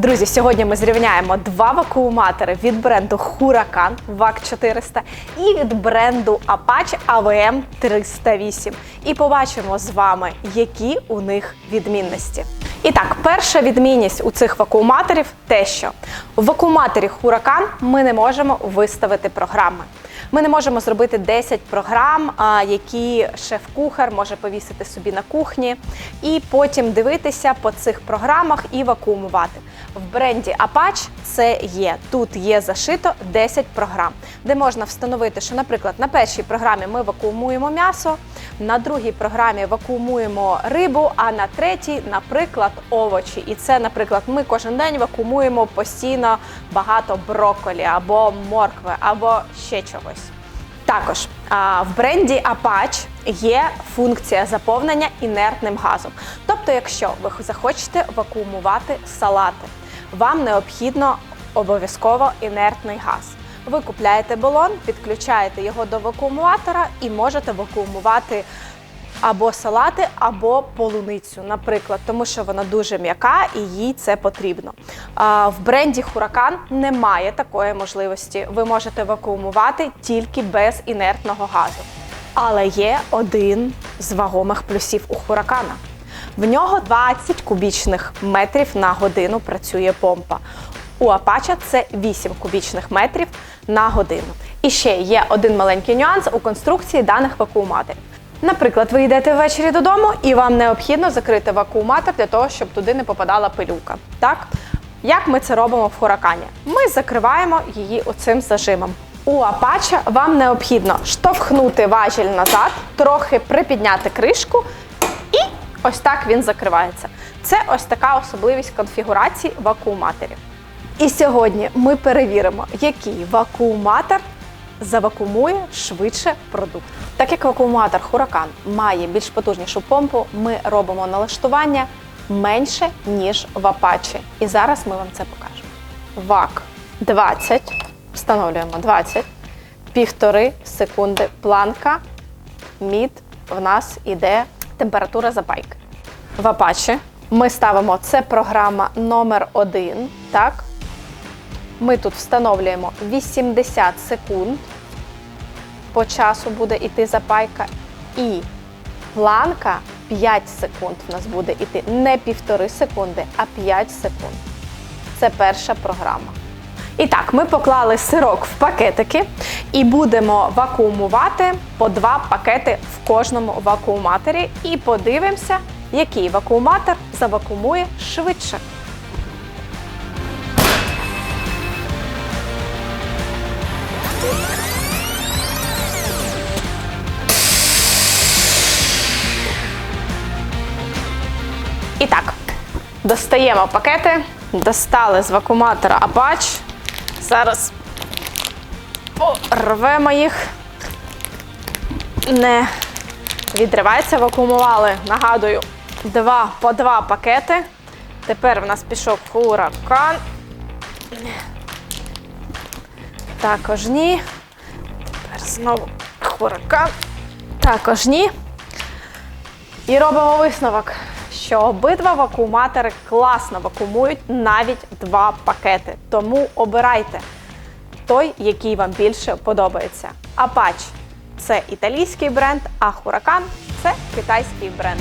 Друзі, сьогодні ми зрівняємо два вакууматори від бренду Huracan VAC 400 і від бренду Apache AVM 308. І побачимо з вами, які у них відмінності. І так, перша відмінність у цих вакууматорів те, що в вакууматорі Huracan ми не можемо виставити програми. Ми не можемо зробити 10 програм, які шеф-кухар може повісити собі на кухні, і потім дивитися по цих програмах і вакуумувати. В бренді Apache це є. Тут є зашито 10 програм, де можна встановити, що, наприклад, на першій програмі ми вакуумуємо м'ясо, на другій програмі вакуумуємо рибу, а на третій, наприклад, овочі. І це, наприклад, ми кожен день вакуумуємо постійно багато брокколі або моркви, або ще чогось. Також а, в бренді Apache є функція заповнення інертним газом. Тобто, якщо ви захочете вакуумувати салати, вам необхідно обов'язково інертний газ. Ви купляєте балон, підключаєте його до вакуумуватора і можете вакуумувати або салати, або полуницю, наприклад, тому що вона дуже м'яка і їй це потрібно. В бренді Huracan немає такої можливості. Ви можете вакуумувати тільки без інертного газу. Але є один з вагомих плюсів у Huracan. В нього 20 кубічних метрів на годину працює помпа. У Apache це 8 кубічних метрів на годину. І ще є один маленький нюанс у конструкції даних вакууматорів. Наприклад, ви йдете ввечері додому і вам необхідно закрити вакууматор для того, щоб туди не попадала пилюка. Так? Як ми це робимо в Хуракані? Ми закриваємо її оцим зажимом. У Apache вам необхідно штовхнути важіль назад, трохи припідняти кришку, і ось так він закривається. Це ось така особливість конфігурації вакууматорів. І сьогодні ми перевіримо, який вакууматор завакуумує швидше продукт. Так як вакууматор Huracan має більш потужнішу помпу, ми робимо налаштування менше, ніж в Apache. І зараз ми вам це покажемо. ВАК 20, встановлюємо 20, півтори секунди планка, мід, в нас іде температура запайки. В Apache ми ставимо це програма номер 1, так? Ми тут встановлюємо 80 секунд. По часу буде йти запайка. І планка 5 секунд в нас буде йти. Не півтори секунди, а 5 секунд. Це перша програма. І так, ми поклали сирок в пакетики і будемо вакуумувати по два пакети в кожному вакууматорі. І подивимося, який вакууматор завакуумує швидше. І так, достаємо пакети, достали з вакууматора Apache. Зараз порвемо їх. Не відривається, вакуумували, нагадую, два по два пакети. Тепер в нас пішов хуракан. Також ні. Тепер знову хуракан. Також ні. І робимо висновок, що обидва вакууматори класно вакуумують навіть два пакети. Тому обирайте той, який вам більше подобається. Apache – це італійський бренд, а Huracan – це китайський бренд.